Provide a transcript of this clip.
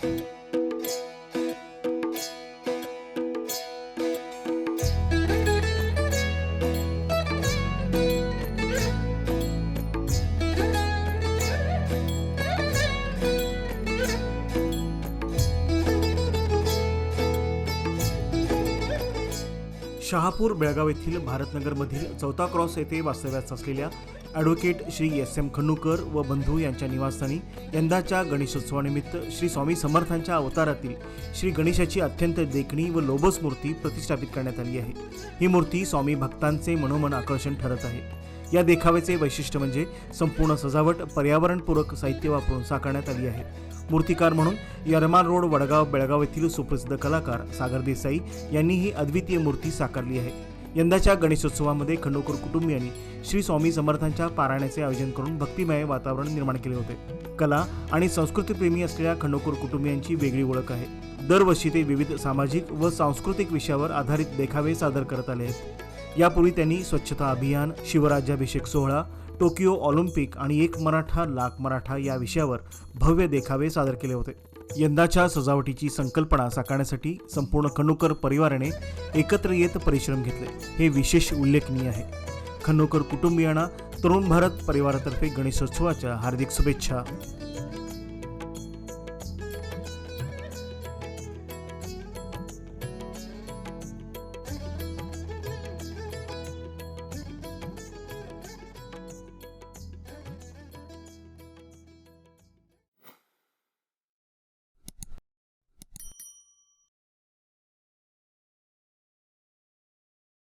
Thank you. Shahapur Belgaum येथील भारतनगरमधील चौथा cross येथे वास्तव्यास असलेल्या advocate Shri S M Khannukar व बंधू यांच्या निवासस्थानी यंदाच्या गणेशोत्सवानिमित्त श्री स्वामी समर्थांच्या अवतारातील श्री गणेशाची अत्यंत देखणी व लोबस मूर्ती प्रतिष्ठापित करण्यात आली आहे. ही मूर्ती स्वामी भक्तांचे मनोमन आकर्षण ठरत आहे. या देखाव्याचे वैशिष्ट्य म्हणजे संपूर्ण सजावट पर्यावरणपूरक साहित्य वापरून साकारण्यात आली आहे. मूर्तिकार म्हणून यरमाल रोड वडगाव बेळगाव येथील सुप्रसिद्ध कलाकार सागर देसाई यांनी ही अद्वितीय मूर्ती साकारली आहे. यंदाच्या गणेशोत्सवामध्ये खंडोकर कुटुंबियांनी श्री स्वामी समर्थांच्या पारायणाचे आयोजन करून भक्तिमय वातावरण निर्माण केले होते. कला आणि संस्कृतीप्रेमी असलेल्या खंडोकर कुटुंबियांची वेगळी ओळख आहे. दरवर्षी ते विविध सामाजिक व सांस्कृतिक विषयावर आधारित देखावे सादर करत आले आहेत. यापूर्वी त्यांनी स्वच्छता अभियान शिवराज्याभिषेक सोहळा टोकियो ऑलिम्पिक आणि एक मराठा लाख मराठा या विषयावर भव्य देखावे सादर केले होते. यंदाच्या सजावटीची संकल्पना साकारण्यासाठी संपूर्ण खनोकर परिवाराने एकत्र येत परिश्रम घेतले. हे विशेष उल्लेखनीय आहे. खनोकर कुटुंबियांना तरुण भारत परिवारातर्फे गणेशोत्सवाच्या हार्दिक शुभेच्छा.